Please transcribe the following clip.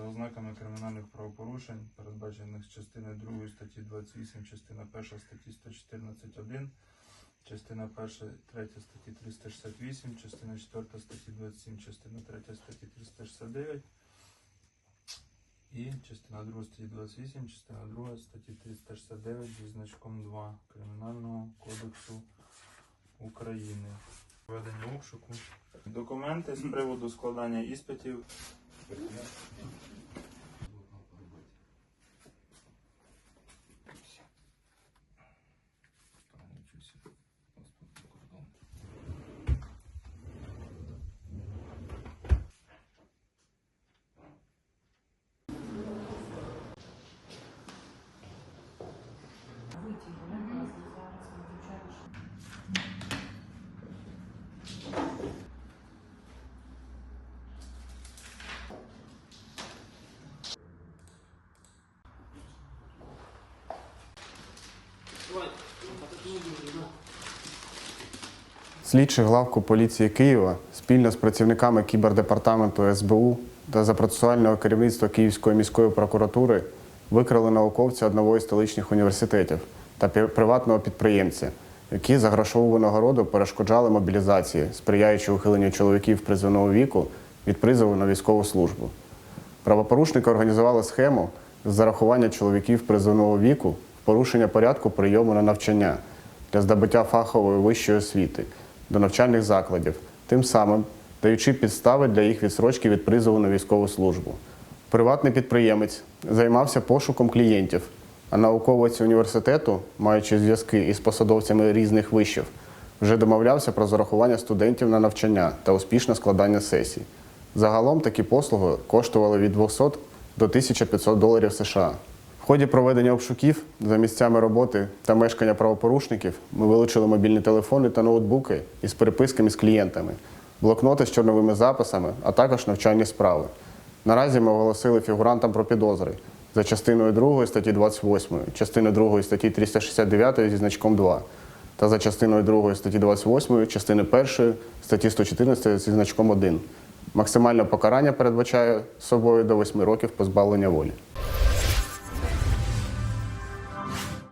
За ознаками кримінальних правопорушень, передбачених частиною 2 статті 28, частина 1 статті 114.1, частина 1, 3 статті 368, частина 4 статті 27, частина 3 статті 369 і частина 2 статті 28, частина 2 статті 369 зі значком 2 Кримінального кодексу України. Ведення обшуку. Документи з приводу складання іспитів. Зараз виключаєш. Слідчий главку поліції Києва спільно з працівниками кібердепартаменту СБУ та за процесуального керівництва Київської міської прокуратури викрили науковця одного із столичних університетів та приватного підприємця, які за грошову винагороду перешкоджали мобілізації, сприяючи ухиленню чоловіків призовного віку від призову на військову службу. Правопорушники організували схему з зарахування чоловіків призовного віку порушення порядку прийому на навчання для здобуття фахової вищої освіти до навчальних закладів, тим самим даючи підстави для їх відсрочки від призову на військову службу. Приватний підприємець займався пошуком клієнтів, а науковець університету, маючи зв'язки із посадовцями різних вишів, вже домовлявся про зарахування студентів на навчання та успішне складання сесій. Загалом такі послуги коштували від 200 до 1500 доларів США. Ході проведення обшуків за місцями роботи та мешкання правопорушників ми вилучили мобільні телефони та ноутбуки із переписками з клієнтами, блокноти з чорновими записами, а також навчальні справи. Наразі ми оголосили фігурантам про підозри за частиною 2 статті 28, частиною 2 статті 369 зі значком 2 та за частиною 2 статті 28, частини 1 статті 114 зі значком 1. Максимальне покарання передбачає собою до 8 років позбавлення волі.